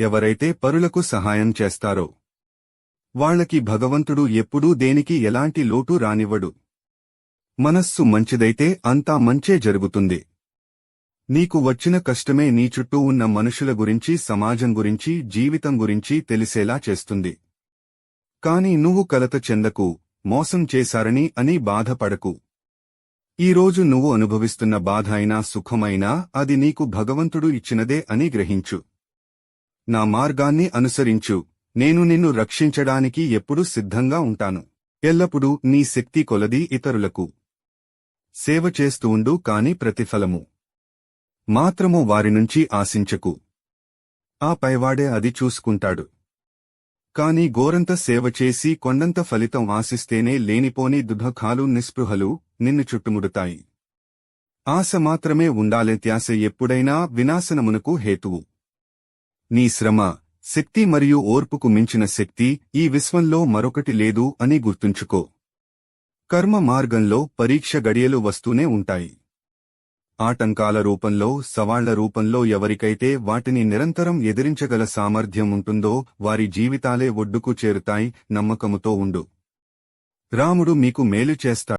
ఎవరైతే పరులకు సహాయం చేస్తారో వాళ్ళకి భగవంతుడు ఎప్పుడూ దేనికి ఎలాంటి లోటు రానివ్వడు. మనస్సు మంచిదైతే అంతా మంచే జరుగుతుంది. నీకు వచ్చిన కష్టమే నీ చుట్టూ ఉన్న మనుషుల గురించి సమాజం గురించి జీవితం గురించి తెలిసేలా చేస్తుంది. కాని నువ్వు కలత చెందకు మోసం చేశారని అని బాధపడకు. ఈరోజు నువ్వు అనుభవిస్తున్న బాధ అయినా సుఖమైనా అది నీకు భగవంతుడు ఇచ్చినదే అని గ్రహించు. నా మార్గాన్ని అనుసరించు. నేను నిన్ను రక్షించడానికి ఎప్పుడూ సిద్ధంగా ఉంటాను. ఎల్లప్పుడూ నీ శక్తి కొలది ఇతరులకు. సేవ చేస్తూ ఉండు కాని ప్రతిఫలము మాత్రము వారి నుంచి ఆశించకు. ఆ పైవాడే అది చూసుకుంటాడు. కాని గోరంత సేవ చేసి కొండంత ఫలితం ఆశిస్తేనే లేనిపోని దుఃఖాలు నిస్పృహలు నిన్ను చుట్టుముడుతాయి. ఆశ మాత్రమే ఉండాలే త్యాస ఎప్పుడైనా వినాశనమునకు హేతువు. నీ శ్రమ శక్తి మరియు ఓర్పుకు మించిన శక్తి ఈ విశ్వంలో మరొకటి లేదు అని గుర్తుంచుకో. కర్మ మార్గంలో పరీక్ష గడియలు వస్తూనే ఉంటాయి. ఆటంకాల రూపంలో సవాళ్ళ రూపంలో ఎవరికైతే వాటిని నిరంతరం ఎదిరించగల సామర్థ్యం ఉంటుందో వారి జీవితాలే ఒడ్డుకు చేరుతాయి నమ్మకముతో ఉండు. రాముడు మీకు మేలు చేస్తాడు.